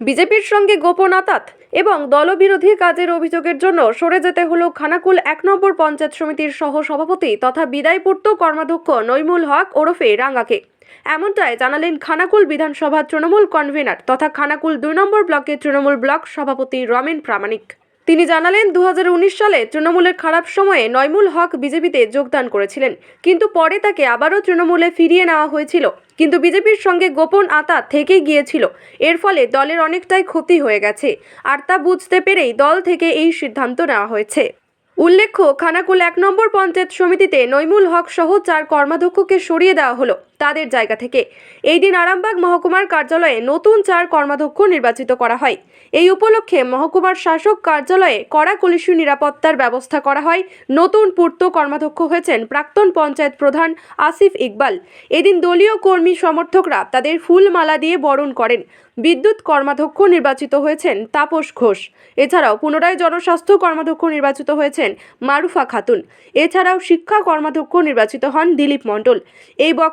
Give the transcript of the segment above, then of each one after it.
বিজেপির সঙ্গে গোপন আতাত এবং দলবিরোধী কাজের অভিযোগের জন্য সরে যেতে হলো খানাকুল এক নম্বর পঞ্চায়েত সমিতির সহ সভাপতি তথা বিদায়পূর্ত কর্মাধ্যক্ষ নৈমুল হক ওরফে রাঙ্গাকে। এমনটাই জানালেন খানাকুল বিধানসভা তৃণমূল কনভেনার তথা খানাকুল দুই নম্বর ব্লকের তৃণমূল ব্লক সভাপতি রমেন প্রামাণিক। তিনি জানালেন দু হাজার উনিশ সালে তৃণমূলের খারাপ সময়ে নয়মুল হক বিজেপিতে যোগদান করেছিলেন। কিন্তু পরে তাকে আবারও তৃণমূলে ফিরিয়ে নেওয়া হয়েছিল। কিন্তু বিজেপির সঙ্গে গোপন আতা থেকেই গিয়েছিল। এর ফলে দলের অনেকটাই ক্ষতি হয়ে গেছে। আর তা বুঝতে পেরেই দল থেকে এই সিদ্ধান্ত নেওয়া হয়েছে। উল্লেখ্য, খানাকুল এক নম্বর পঞ্চায়েত সমিতিতে নৈমুল হক সহ চার কর্মাধ্যক্ষকে সরিয়ে দেওয়া হলো। তাদের জায়গা থেকে। এই দিন আরামবাগ মহকুমার কার্যালয়ে নতুন চার কর্মাধ্যক্ষ নির্বাচিত করা হয়। এই উপলক্ষে মহকুমার শাসক কার্যালয়ে কড়া কলিশু নিরাপত্তার ব্যবস্থা করা হয়। নতুন পূর্ত কর্মাধ্যক্ষ হয়েছেন প্রাক্তন পঞ্চায়েত প্রধান আসিফ ইকবাল। এদিন দলীয় কর্মী সমর্থকরা তাদের ফুলমালা দিয়ে বরণ করেন। বিদ্যুৎ কর্মাধ্যক্ষ নির্বাচিত হয়েছেন তাপস ঘোষ। এছাড়াও পুনরায় জনস্বাস্থ্য কর্মাধ্যক্ষ নির্বাচিত হয়েছেন মারুফা খাতুন। এছাড়াও শিক্ষা কর্মাধ্যক্ষ নির্বাচিত হন দিলীপ মণ্ডল। এই বক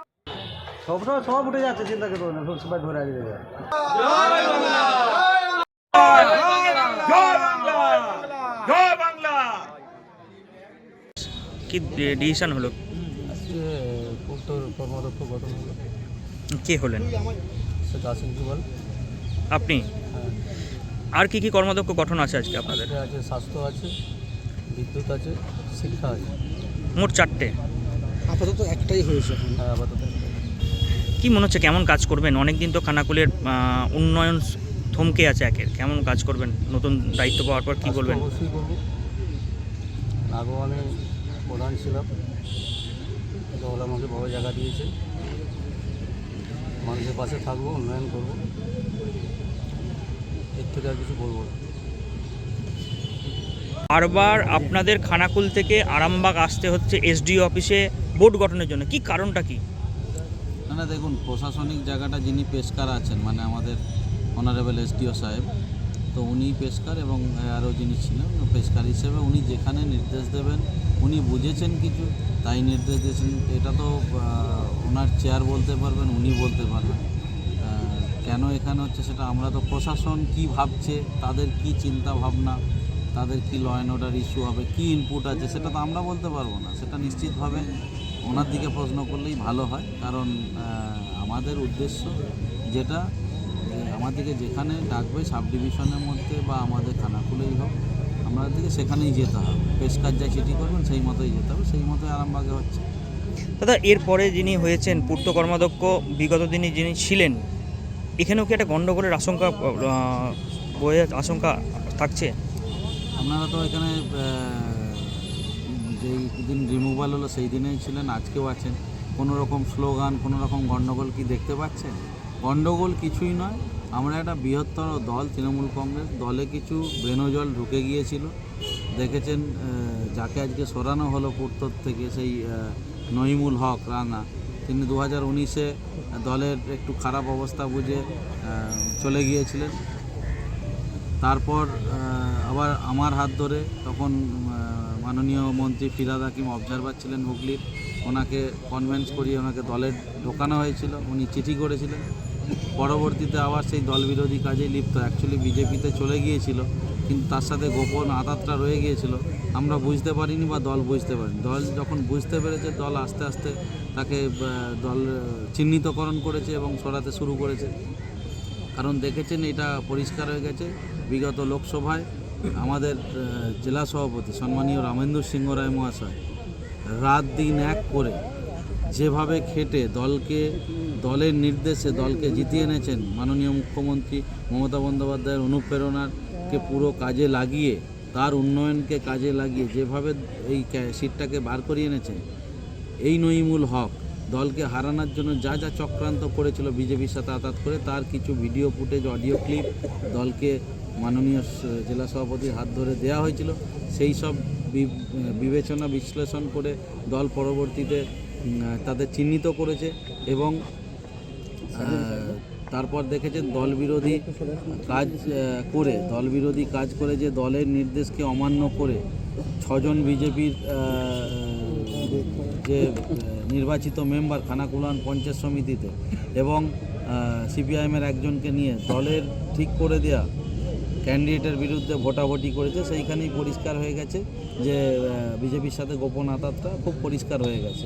সবসময় সব উঠে যাচ্ছে চিন্তা করতে না সব সবাই ধরে আসবে জয় বাংলা জয় বাংলা কি ডিসিশন হলো? আজকে পূর্ত কর্মদক্ষ গঠন হলো। কে হলেন? আসিফ ইকবাল আপনি? হ্যাঁ। আর কি কি কর্মদক্ষ গঠন আছে আজকে আপনাদের? এটা আছে স্বাস্থ্য আছে বিদ্যুৎ আছে শিক্ষা আছে। মোট চারটে। আপাতত একটাই হয়েছে হ্যাঁ আপাতত কি মনে হচ্ছে? কেমন কাজ করবেন? অনেক দিন তো খানাকুলের উন্নয়ন থমকে আছে একের। কেমন কাজ করবেন? নতুন দায়িত্ব পাওয়ার পর কি বলবেন? অবশ্যই করব। আগেও আমি প্রধান ছিলাম। দল আমাকে বড় জায়গা দিয়েছে। মানুষের পাশে থাকব উন্নয়ন করব। এর থেকে আর কিছু বলব না। বারবার আপনাদের খানাকুল থেকে আরামবাগ আসতে হচ্ছে এসডিও অফিসে বোর্ড গঠনের জন্য। কি কারণটা কি? না না দেখুন, প্রশাসনিক জায়গাটা যিনি পেশকার আছেন মানে আমাদের অনারেবল এসডিও সাহেব, তো উনি পেশকার এবং আরও যিনি ছিলেন পেশকার হিসেবে উনি যেখানে নির্দেশ দেবেন, উনি বুঝেছেন কিছু, তাই নির্দেশ দিয়েছেন। এটা তো ওনার চেয়ার বলতে পারবেন, উনি বলতে পারবেন। কেন এখানে হচ্ছে সেটা আমরা তো প্রশাসন কি ভাবছে, তাদের কি চিন্তা ভাবনা, তাদের কি ল অ্যান্ড অর্ডার ইস্যু হবে, কি ইনপুট আছে, সেটা তো আমরা বলতে পারব না। সেটা নিশ্চিতভাবে ওনার দিকে প্রশ্ন করলেই ভালো হয় কারণ আমাদের উদ্দেশ্য যেটা আমাদেরকে যেখানে ডাকবে সাব ডিভিশনের মধ্যে বা আমাদের খানাকুলেই হোক আমাদেরকে সেখানেই যেতে হবে। পেশকার যা চিঠি করবেন সেই মতোই যেতে হবে সেই মতোই আরামবাগে হচ্ছে। দাদা এরপরে যিনি হয়েছেন পূর্ত কর্মাধ্যক্ষ বিগত দিনে যিনি ছিলেন এখানেও কি একটা গণ্ডগোলের আশঙ্কা বয়ে আশঙ্কা থাকছে? আপনারা তো এখানে যেই দিন রিমুভাল হলো, সেই দিনেই ছিলেন, আজকেও আছেন। কোনো রকম স্লোগান কোনো রকম গণ্ডগোল কি দেখতে পাচ্ছেন? গণ্ডগোল কিছুই নয়, আমরা একটা বৃহত্তর দল, তৃণমূল কংগ্রেস, দলে কিছু বেনজল ঢুকে গিয়েছিল। দেখেছেন যাকে আজকে সরানো হলো পূর্তর থেকে, সেই নইমুল হক রাঙা। তিনি দু হাজার উনিশে দলের একটু খারাপ অবস্থা বুঝে চলে গিয়েছিলেন। তারপর আবার আমার হাত ধরে তখন মাননীয় মন্ত্রী ফিরাদ হাকিম অবজারভার ছিলেন হুগলির। ওনাকে কনভেন্স করিয়ে ওনাকে দলে ঢোকানো হয়েছিল। উনি চিঠি করেছিলেন। পরবর্তীতে আবার সেই দল বিরোধী কাজে লিপ্ত। অ্যাকচুয়ালি বিজেপিতে চলে গিয়েছিল। কিন্তু তার সাথে গোপন আঘাতটা রয়ে গিয়েছিল। আমরা বুঝতে পারিনি বা দল বুঝতে পারিনি। দল যখন বুঝতে পেরেছে, দল আস্তে আস্তে তাকে দল চিহ্নিতকরণ করেছে এবং সরাতে শুরু করেছে। কারণ দেখেছেন এটা পরিষ্কার হয়ে গেছে। বিগত লোকসভায় আমাদের জেলা সভাপতি সম্মানীয় রামেন্দ্র সিংহ রায় মহাশয় রাত দিন এক করে যেভাবে খেটে দলকে, দলের নির্দেশে দলকে জিতিয়ে এনেছেন মাননীয় মুখ্যমন্ত্রী মমতা বন্দ্যোপাধ্যায়ের অনুপ্রেরণাকে পুরো কাজে লাগিয়ে, তার উন্নয়নকে কাজে লাগিয়ে যেভাবে এই সিটটাকে বার করিয়ে এনেছেন, এই নইমুল হক দলকে হারানোর জন্য যা যা চক্রান্ত করেছিল বিজেপির সাথে আতাত করে, তার কিছু ভিডিও ফুটেজ, অডিও ক্লিপ দলকে মাননীয় জেলা সভাপতির হাত ধরে দেওয়া হয়েছিল। সেই সব বিবেচনা, বিশ্লেষণ করে দল পরবর্তীতে তাদের চিহ্নিত করেছে এবং তারপর দেখেছে দল বিরোধী কাজ করে, দল বিরোধী কাজ করে যে দলের নির্দেশকে অমান্য করে ছজন বিজেপির যে নির্বাচিত মেম্বার খানাকুলান পঞ্চায়েত সমিতিতে এবং সিপিআইএমের একজনকে নিয়ে দলের ঠিক করে দেয়া ক্যান্ডিডেটের বিরুদ্ধে ভোটাভুটি করেছে সেইখানেই পরিষ্কার হয়ে গেছে যে বিজেপির সাথে গোপন আতাতটা খুব পরিষ্কার হয়ে গেছে।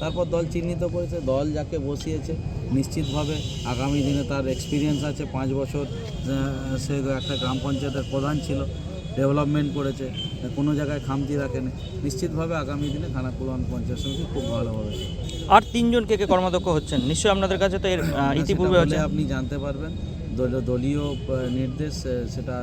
তারপর দল চিহ্নিত করেছে দল যাকে বসিয়েছে নিশ্চিতভাবে আগামী দিনে তার এক্সপিরিয়েন্স আছে। পাঁচ বছর সে একটা গ্রাম পঞ্চায়েতের প্রধান ছিল ডেভেলপমেন্ট করেছে কোনো জায়গায় খামতি রাখেনি। নিশ্চিতভাবে আগামী দিনে খানাকুল পঞ্চায়েত সমিতি খুব ভালোভাবে চলবে। আর তিনজন কে কে কর্মাধ্যক্ষ হচ্ছেন? নিশ্চয়ই আপনাদের কাছে তো এর ইতিপূর্বে আপনি জানতে পারবেন। দলীয়- দলীয় নির্দেশ সেটা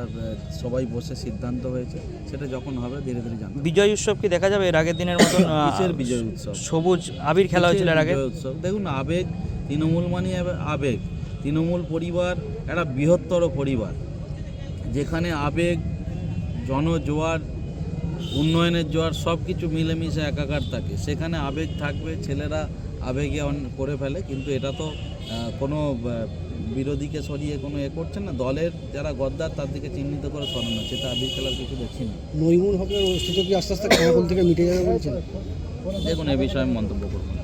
সবাই বসে সিদ্ধান্ত হয়েছে। সেটা যখন হবে ধীরে ধীরে জানতে বিজয় উৎসব কি দেখা যাবে? এর আগের দিনের মতন কিসের বিজয় উৎসব? সবুজ আবির খেলা হয়েছিল এর আগে? উৎসব? দেখুন আবেগ তৃণমূল মানে আবেগ। তৃণমূল পরিবার একটা বৃহত্তর পরিবার। যেখানে আবেগ জনজোয়ার উন্নয়নের জোয়ার সব কিছু মিলেমিশে একাকার থাকে। সেখানে আবেগ থাকবে ছেলেরা আবেগে অন- করে ফেলে কিন্তু এটা তো কোনো বিরোধীকে সরিয়ে কোনো এ করছেন না? দলের যারা গদ্দার তার দিকে চিহ্নিত করে সরানো হচ্ছে তা আবির খেলার কিছু দেখছি না। নইমুল হকের অস্তিত্ব কি আস্তে আস্তে থেকে মিটে যাবে বলছেন। দেখুন এ বিষয়ে আমি মন্তব্য করব না।